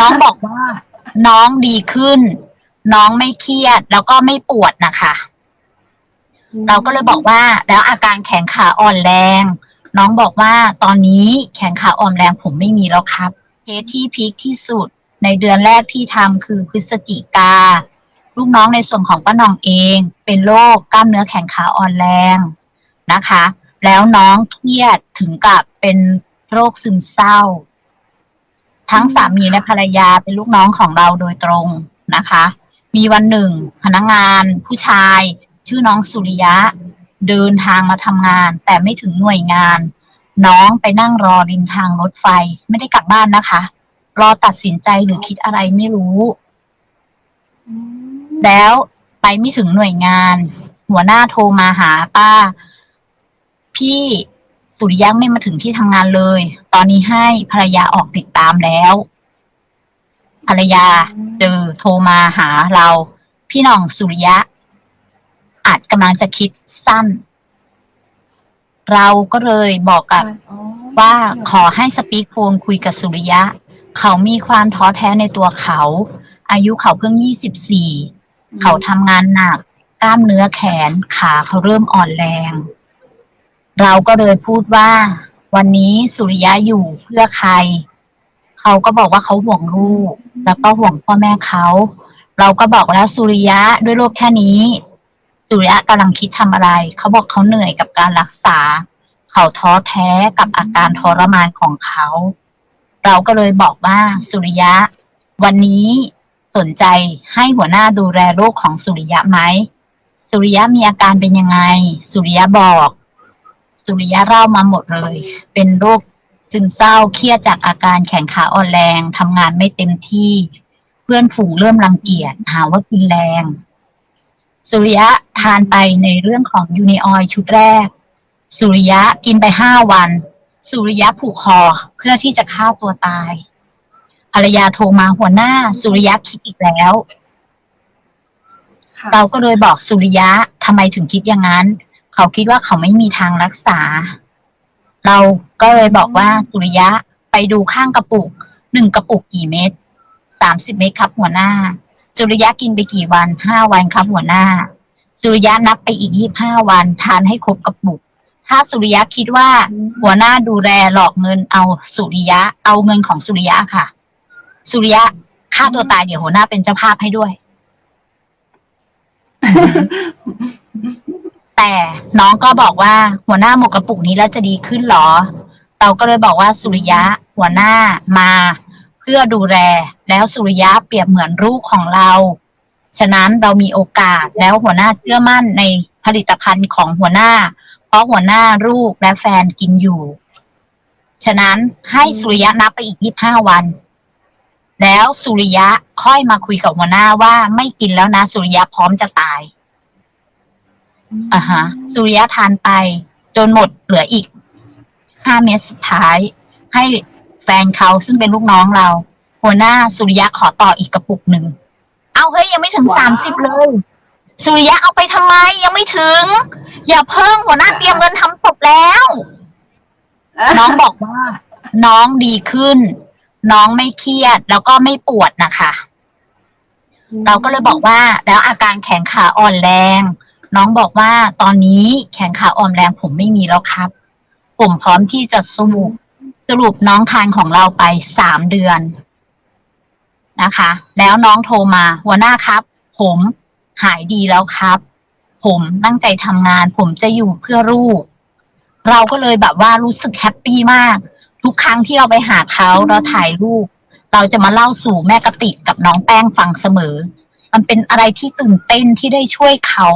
น้องบอกว่า น้องดีขึ้น น้องไม่เครียด แล้วก็ไม่ปวดนะคะ เราก็เลยบอกว่า แล้วอาการแขนขาอ่อนแรง น้องบอกว่าตอนนี้แขนขาอ่อนแรงผมไม่มีแล้วครับเคสที่พีคที่สุดในเดือนแรกที่ทำคือพฤศจิกาลูกน้องในส่วนของป้าหนองเอง เป็นโรคกล้ามเนื้อแขนขาอ่อนแรงนะคะ แล้วน้องเครียดถึงกับเป็นโรคซึมเศร้า ทั้งสามีและภรรยาเป็นลูกน้องของเราโดยตรงนะคะ มีวันหนึ่ง พนักงาน ผู้ชาย ชื่อน้องสุริยะ เดินทางมาทำงาน แต่ไม่ถึงหน่วยงาน น้องไปนั่งรอริมทางรถไฟไม่ได้กลับบ้านนะคะ รอตัดสินใจหรือคิดอะไรไม่รู้ แล้วไปไม่ถึงหน่วยงาน หัวหน้าโทรมาหาป้า พี่ สุริยะไม่มาถึงที่ทำงานเลย ตอนนี้ให้ภรรยาออกติดตามแล้ว ภรรยาเจอโทรมาหาเรา พี่หน้องสุริยะ อาจกำลังจะคิดสั้น เราก็เลยบอกกับว่าขอให้สปีกโฟนคุยกับสุริยะ เขามีความท้อแท้ในตัวเขา อายุเขาเพิ่งยี่สิบสี่ เขาทำงานหนัก กล้ามเนื้อแขนขาเขาเริ่มอ่อนแรง เราก็เลยพูดว่า วันนี้สุริยะอยู่เพื่อใคร เขาก็บอกว่าเขาห่วงลูก แล้วก็ห่วงพ่อแม่เขา เราก็บอกแล้วสุริยะด้วยโรคแค่นี้ สุริยะกำลังคิดทำอะไร เขาบอกเขาเหนื่อยกับการรักษา เขาท้อแท้กับอาการทรมานของเขา เราก็เลยบอกว่าสุริยะ วันนี้สนใจให้หัวหน้าดูแลโรคของสุริยะไหม สุริยะมีอาการเป็นยังไง สุริยะบอก สุริยะเล่ามาหมดเลย เป็นโรคซึมเศร้าเครียดจากอาการแขนขาอ่อนแรงทำงานไม่เต็มที่ เพื่อนฝูงเริ่มรังเกียจหาว่ากินแรง สุริยะทานไปในเรื่องของยูนิออยชุดแรก สุริยะกินไปห้าวัน สุริยะผูกคอเพื่อที่จะฆ่าตัวตายภรรยาโทรมาหัวหน้า สุริยะคิดอีกแล้วค่ะเราก็เลยบอกสุริยะทำไมถึงคิดอย่างนั้น เขาคิดว่าเขาไม่มีทางรักษา เราก็เลยบอกว่าสุริยะไปดูข้างกระปุกหนึ่งกระปุกกี่เม็ดสามสิบเม็ดครับหัวหน้า สุริยะกินไปกี่วันห้าวันครับหัวหน้า สุริยะนับไปอีกยี่ห้าวันทานให้ครบกระปุก ถ้าสุริยะคิดว่าหัวหน้าดูแลหลอกเงินเอาสุริยะเอาเงินของสุริยะค่ะ สุริยะฆ่าตัวตายเดี๋ยวหัวหน้าเป็นเจ้าภาพให้ด้วย แต่น้องก็บอกว่าหัวหน้าหมกกระปุกนี้แล้วจะดีขึ้นเหรอ เราก็เลยบอกว่าสุริยะหัวหน้ามา เพื่อดูแลแล้วสุริยะเปรียบเหมือนลูกของเรา ฉะนั้นเรามีโอกาสแล้วหัวหน้าเชื่อมั่นในผลิตภัณฑ์ของหัวหน้า เพราะหัวหน้าลูกและแฟนกินอยู่ ฉะนั้นให้สุริยะนับไปอีกยี่ห้าวัน แล้วสุริยะค่อยมาคุยกับหัวหน้าว่าไม่กินแล้วนะ สุริยะพร้อมจะตาย อ่าฮะ สุริยะทานไป จนหมดเหลืออีกห้าเม็ดสุดท้าย ให้แฟนเขาซึ่งเป็นลูกน้องเรา หัวหน้าสุริยะขอต่ออีกกระปุกหนึ่ง เอาเฮ้ยยังไม่ถึงสามสิบเลย สุริยะเอาไปทำไมยังไม่ถึง อย่าเพิ่งหัวหน้าเตรียมเงินทำศพแล้ว น้องบอกว่า น้องดีขึ้น น้องไม่เครียดแล้วก็ไม่ปวดนะคะ เราก็เลยบอกว่า แล้วอาการแขนขาอ่อนแรง น้องบอกว่าตอนนี้แขนขาอ่อนแรงผมไม่มีแล้วครับ ผมพร้อมที่จะสรุปสรุปน้องทานของเราไปสามเดือนนะคะ แล้วน้องโทรมา หัวหน้าครับ ผมหายดีแล้วครับ ผมตั้งใจทำงาน ผมจะอยู่เพื่อลูก เราก็เลยแบบว่ารู้สึกแฮปปี้มาก ทุกครั้งที่เราไปหาเขาเราถ่ายรูป เราจะมาเล่าสู่แม่กติกกับน้องแป้งฟังเสมอ มันเป็นอะไรที่ตื่นเต้นที่ได้ช่วยเขา